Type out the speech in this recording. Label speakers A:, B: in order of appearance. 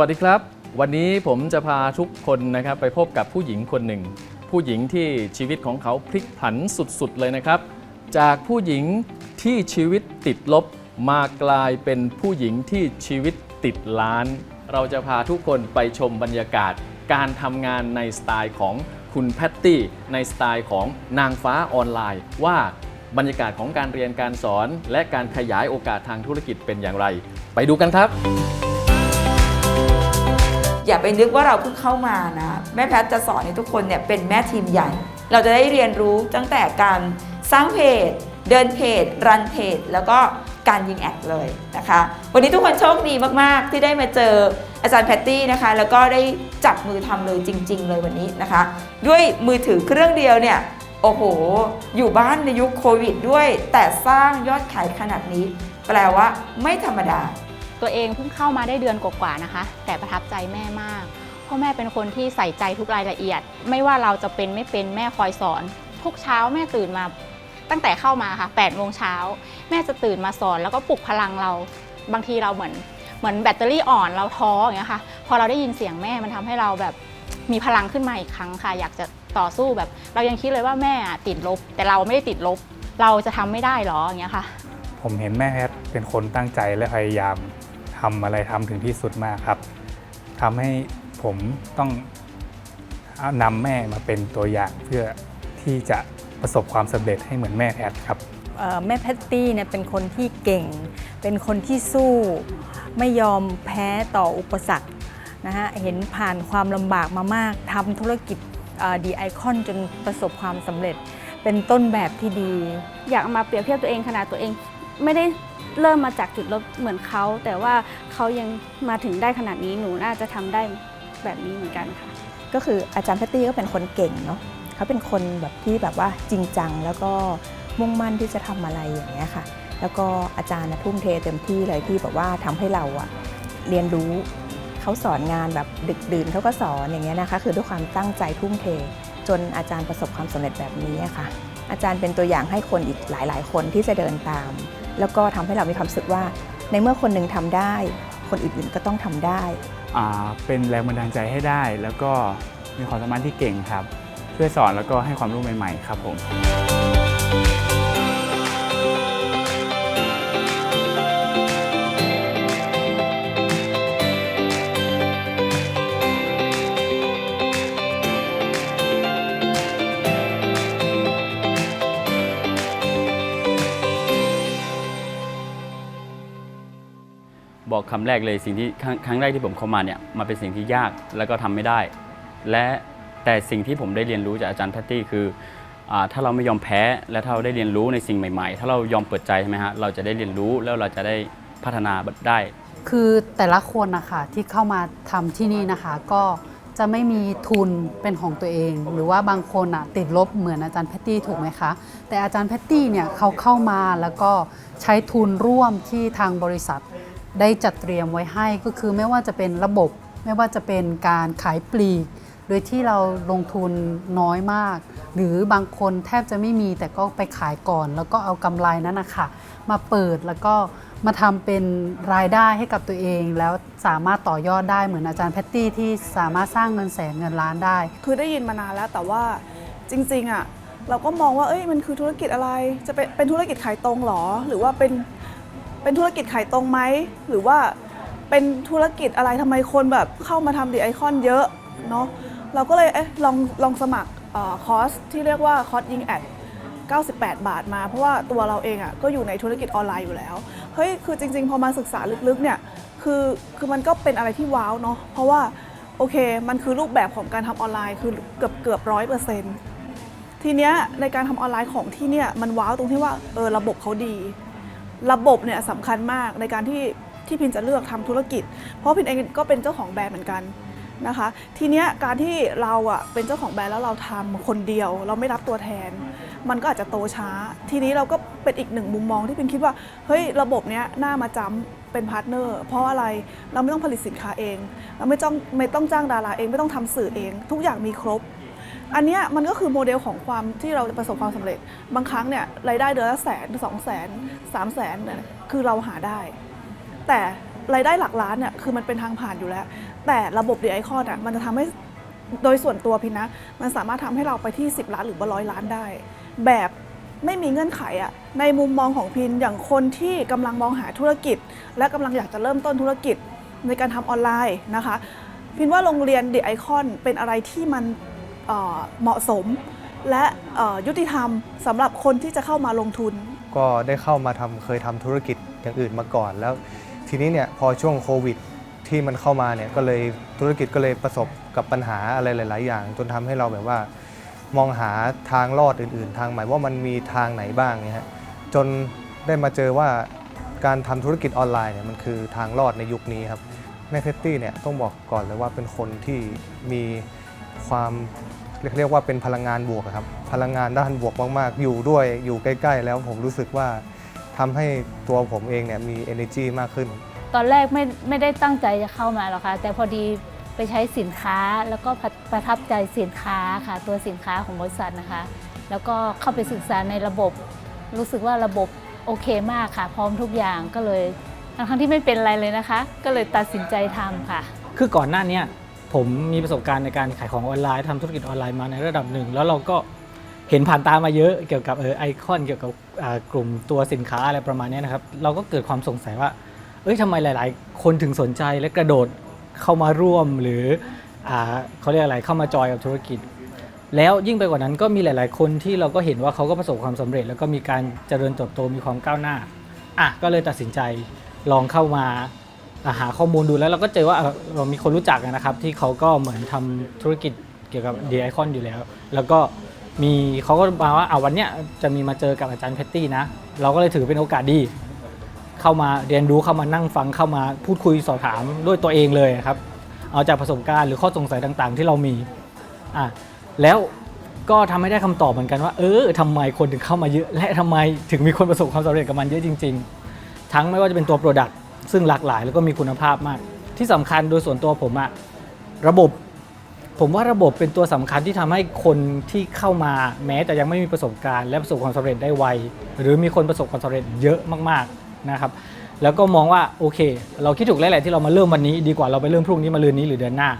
A: วัสดีครับ วันนี้ผมจะพาทุกคนนะครับไปพบกับผู้หญิงคนหนึ่ง ผู้หญิงที่ชีวิตของเขาพลิกผันสุดๆเลยนะครับ จากผู้หญิงที่ชีวิตติดลบมากลายเป็นผู้หญิงที่ชีวิตติดล้าน เราจะพาทุกคนไปชมบรรยากาศ การทำงานในสไตล์ของคุณแพตตี้ในสไตล์ของนางฟ้าออนไลน์ ว่าบรรยากาศของการเรียนการสอน และการขยายโอกาสทางธุรกิจเป็นอย่างไร ไปดูกันครับ
B: อย่าไปนึกว่าเราเพิ่งเข้ามานะ แม่แพทย์จะสอนให้ทุกคนเนี่ยเป็นแม่ทีมใหญ่ เราจะได้เรียนรู้ตั้งแต่การสร้างเพจ เดินเพจ รันเพจ แล้วก็การยิงแอดเลยนะคะ วันนี้ทุกคนโชคดีมาก ๆ ที่ได้มาเจออาจารย์แพตตี้นะคะ แล้วก็ได้จับมือทำเลยจริง ๆ เลยวันนี้นะคะ ด้วยมือถือเครื่องเดียวเนี่ยโอ้โห อยู่บ้านในยุคโควิดด้วย แต่สร้างยอดขายขนาดนี้ แปลว่าไม่ธรรมดา
C: ตัวเองเพิ่งเข้ามาได้เดือนกว่าๆนะคะ แต่ประทับใจแม่มากเพราะแม่เป็นคนที่ใส่ใจทุกรายละเอียด ไม่ว่าเราจะเป็นไม่เป็นแม่คอยสอน ทุกเช้าแม่ตื่นมาตั้งแต่เข้ามาค่ะ8โมงเช้าแม่จะตื่นมาสอนแล้วก็ปลุกพลังเรา บางทีเราเหมือนเหมือนแบตเตอรี่อ่อนเราท้ออย่างเงี้ยค่ะ พอเราได้ยินเสียงแม่มันทำให้เราแบบมีพลังขึ้นมาอีกครั้งค่ะ อยากจะต่อสู้แบบ เรายังคิดเลยว่าแม่อะติดลบ แต่เราไม่ได้ติดลบ เราจะทำไม่ได้หรออย่างเงี้ยค่ะ
D: ผมเห็นแม่แพทย์เป็นคนตั้งใจและพยายามทำอะไรทำถึงที่สุดมากครับทำให้ผมต้องเอานำแม่มาเป็นตัวอย่างเพื่อที่จะประสบความสำเร็จให้เหมือนแม่แพทย์ครับ
E: เอ่อแม่แพตตี้เนี่ยเป็นคนที่เก่ง เป็นคนที่สู้ ไม่ยอมแพ้ต่ออุปสรรคนะฮะเห็นผ่านความลำบากมามากทำธุรกิจดีไอคอนจนประสบความสำเร็จ เป็นต้นแบบที่ดี
F: อยากเอามาเปรียบเทียบตัวเองขนาดตัวเอง ไม่ได้เริ่มมาจากจุดลบเหมือนเขา แต่ว่าเขายังมาถึงได้ขนาดนี้หนูน่าจะทำได้แบบนี้เหมือนกันค่ะ
G: ก็คืออาจารย์แพตตี้ก็เป็นคนเก่งเนาะเขาเป็นคนแบบที่แบบว่าจริงจังแล้วก็มุ่งมั่นที่จะทำอะไรอย่างเงี้ยค่ะ แล้วก็อาจารย์นะทุ่มเทเต็มที่เลยที่แบบว่าทำให้เราอะเรียนรู้เขาสอนงานแบบดึกดื่นเขาก็สอนอย่างเงี้ยนะคะ คือด้วยความตั้งใจทุ่มเท จนอาจารย์ประสบความสำเร็จแบบนี้ค่ะ อาจารย์เป็นตัวอย่างให้คนอีกหลาย ๆ คนที่จะเดินตาม แล้วก็ทำให้เรามีความรู้สึกว่า ในเมื่อคนหนึ่งทำได้ คนอื่นๆก็ต้องทำได้
D: เป็นแรงบันดาลใจให้ได้ แล้วก็มีความสามารถที่เก่งครับ ช่วยสอนแล้วก็ให้ความรู้ใหม่ ๆ ครับผม
H: บอกคำแรกเลยสิ่งที่ครั้งแรกที่ผมเข้ามาเนี่ยมันเป็นสิ่งที่ยากแล้วก็ทำไม่ได้ และแต่สิ่งที่ผมได้เรียนรู้จากอาจารย์แพตตี้คืออถ้าเราไม่ยอมแพ้และถ้าเราได้เรียนรู้ในสิ่งใหม่ๆ ถ้าเรายอมเปิดใจใช่ไหมฮะเราจะได้เรียนรู้แล้วเราจะได้พัฒนาได้
I: คือแต่ละคนนะคะที่เข้ามาทำที่นี่นะคะ ก็จะไม่มีทุนเป็นของตัวเอง หรือว่าบางคนอะติดลบเหมือนอาจารย์แพตตี้ถูกไหมคะ แต่อาจารย์แพตตี้เนี่ยเขาเข้ามาแล้วก็ใช้ทุนร่วมที่ทางบริษัท ได้จัดเตรียมไว้ให้ก็คือไม่ว่าจะเป็นระบบ ไม่ว่าจะเป็นการขายปลีก โดยที่เราลงทุนน้อยมาก หรือบางคนแทบจะไม่มีแต่ก็ไปขายก่อน แล้วก็เอากำไรนั้นนะคะมาเปิดแล้วก็มาทำเป็นรายได้ให้กับตัวเอง แล้วสามารถต่อยอดได้เหมือนอาจารย์แพตตี้ที่สามารถสร้างเงินแสนเงินล้านได้
J: คือได้ยินมานานแล้วแต่ว่าจริงๆอะเราก็มองว่าเอ้ยมันคือธุรกิจอะไรจะเป็นเป็นธุรกิจขายตรงหรอ หรือว่าเป็น เป็นธุรกิจขายตรงไหมหรือว่าเป็นธุรกิจอะไรทำไมคนแบบเข้ามาทำดีไอคอนเยอะเนาะเราก็เลยเอ๊ะลองลองสมัครอคอร์สที่เรียกว่าคอร์สยิงแอด98 บาทมา เพราะว่าตัวเราเองอะก็อยู่ในธุรกิจออนไลน์อยู่แล้วเฮ้ยคือจริง ๆ พอมาศึกษาลึกๆเนี่ยคือคือมันก็เป็นอะไรที่ว้าวเนาะเพราะว่าโอเค มันคือรูปแบบของการทำออนไลน์คือเกือบเกือบร้อยเปอร์เซ็นต์ทีเนี้ยในการทำออนไลน์ของที่เนี่ยมันว้าวตรงที่ว่าเออระบบเขาดี ระบบเนี่ยสำคัญมากในการที่ที่พินจะเลือกทำธุรกิจ เพราะพินเองก็เป็นเจ้าของแบรนด์เหมือนกันนะคะ ทีเนี้ยการที่เราอะเป็นเจ้าของแบรนด์แล้วเราทำคนเดียว เราไม่รับตัวแทน มันก็อาจจะโตช้า ทีนี้เราก็เป็นอีกหนึ่งมุมมองที่พินคิดว่าเฮ้ยระบบเนี้ยน่ามาจำเป็นพาร์ทเนอร์เพราะอะไรเราไม่ต้องผลิตสินค้าเอง เราไม่ต้องไม่ต้องจ้างดาราเองไม่ต้องทำสื่อเอง ทุกอย่างมีครบ อันเนี้ยมันก็คือโมเดลของความที่เราประสบความสำเร็จ บางครั้งเนี่ยรายได้เดือนละแสนสองแสนสามแสนเนี่ยคือเราหาได้ แต่รายได้หลักล้านเนี่ยคือมันเป็นทางผ่านอยู่แล้ว แต่ระบบเดียไอคอนอะมันจะทำให้โดยส่วนตัวพินนะ มันสามารถทำให้เราไปที่ 10 ล้านหรือว่าร้อยล้านได้ แบบไม่มีเงื่อนไขอะในมุมมองของพินอย่างคนที่กำลังมองหาธุรกิจ และกำลังอยากจะเริ่มต้นธุรกิจในการทำออนไลน์นะคะ พินว่าโรงเรียนเดีไอคอนเป็นอะไรที่มัน เหมาะสม และยุติธรรมสำหรับคนที่จะเข้ามาลงทุน
K: ก็ได้เข้ามาทำเคยทำธุรกิจอย่างอื่นมาก่อน แล้วทีนี้เนี่ยพอช่วงโควิดที่มันเข้ามาเนี่ยก็เลยธุรกิจก็เลยประสบกับปัญหาอะไรหลาย ๆ อย่าง จนทำให้เราแบบว่ามองหาทางรอดอื่น ๆ ทางใหม่ว่ามันมีทางไหนบ้างเนี่ยฮะจนได้มาเจอว่าการทำธุรกิจออนไลน์เนี่ยมันคือทางรอดในยุคนี้ครับแม่เพตตี้เนี่ยต้องบอกก่อนเลยว่าเป็นคนที่มี ความเรียกเรียกว่าเป็นพลังงานบวกอะครับ พลังงานด้านบวกมาก ๆ อยู่ด้วยอยู่ใกล้ ๆ แล้วผมรู้สึกว่าทำให้ตัวผมเองเนี่ยมี energy มากขึ้น
L: ตอนแรกไม่ไม่ได้ตั้งใจจะเข้ามาหรอกค่ะ แต่พอดีไปใช้สินค้าแล้วก็ประประทับใจสินค้าค่ะ ตัวสินค้าของบริษัทนะคะ แล้วก็เข้าไปศึกษาในระบบ รู้สึกว่าระบบโอเคมากค่ะ พร้อมทุกอย่างก็เลยทั้งๆที่ไม่เป็นอะไรเลยนะคะ ก็เลยตัดสินใจทำค่ะ
M: คือก่อนหน้าเนี้ย ผมมีประสบการณ์ในการขายของออนไลน์ทำธุรกิจออนไลน์มาในระดับหนึ่ง แล้วเราก็เห็นผ่านตามาเยอะเกี่ยวกับเออไอคอนเกี่ยวกับกลุ่มตัวสินค้าอะไรประมาณนี้นะครับ เราก็เกิดความสงสัยว่า เอ้ยทำไมหลาย ๆ คนถึงสนใจและกระโดดเข้ามาร่วมหรืออเขาเรียกอะไรเข้ามาจอยกับธุรกิจ แล้วยิ่งไปกว่านั้นก็มีหลาย ๆ คนที่เราก็เห็นว่าเขาก็ประสบความสำเร็จ แล้วก็มีการเจริญเติบโตมีความก้าวหน้าอะก็เลยตัดสินใจลองเข้ามา หาข้อมูลดูแล้วเราก็เจอว่าเรามีคนรู้จักนะครับ ที่เขาก็เหมือนทำธุรกิจเกี่ยวกับดีไอคอนอยู่แล้ว แล้วก็มีเขาก็มาว่าเอาวันเนี้ยจะมีมาเจอกับอาจารย์เพตตี้นะ เราก็เลยถือเป็นโอกาสดี เข้ามาเรียนรู้เข้ามานั่งฟังเข้ามาพูดคุยสอบถามด้วยตัวเองเลยครับ เอาจากประสบการณ์หรือข้อสงสัยต่างๆ ที่เรามีอะแล้วก็ทำให้ได้คำตอบเหมือนกันว่า เออทำไมคนถึงเข้ามาเยอะ และทำไมถึงมีคนประสบความสำเร็จกับมันเยอะจริง ๆ ทั้งไม่ว่าจะเป็นตัวโปรดักต์ ซึ่งหลากหลายแล้วก็มีคุณภาพมาก ที่สำคัญโดยส่วนตัวผมอะระบบ ผมว่าระบบเป็นตัวสำคัญที่ทำให้คนที่เข้ามาแม้แต่ยังไม่มีประสบการณ์ และประสบความสำเร็จได้ไวหรือมีคนประสบความสำเร็จเยอะมากๆนะครับ แล้วก็มองว่าโอเค เราคิดถูกแล้วแหละที่เรามาเริ่มวันนี้ ดีกว่าเราไปเริ่มพรุ่งนี้มาลืนนี้หรือเดือนหน้า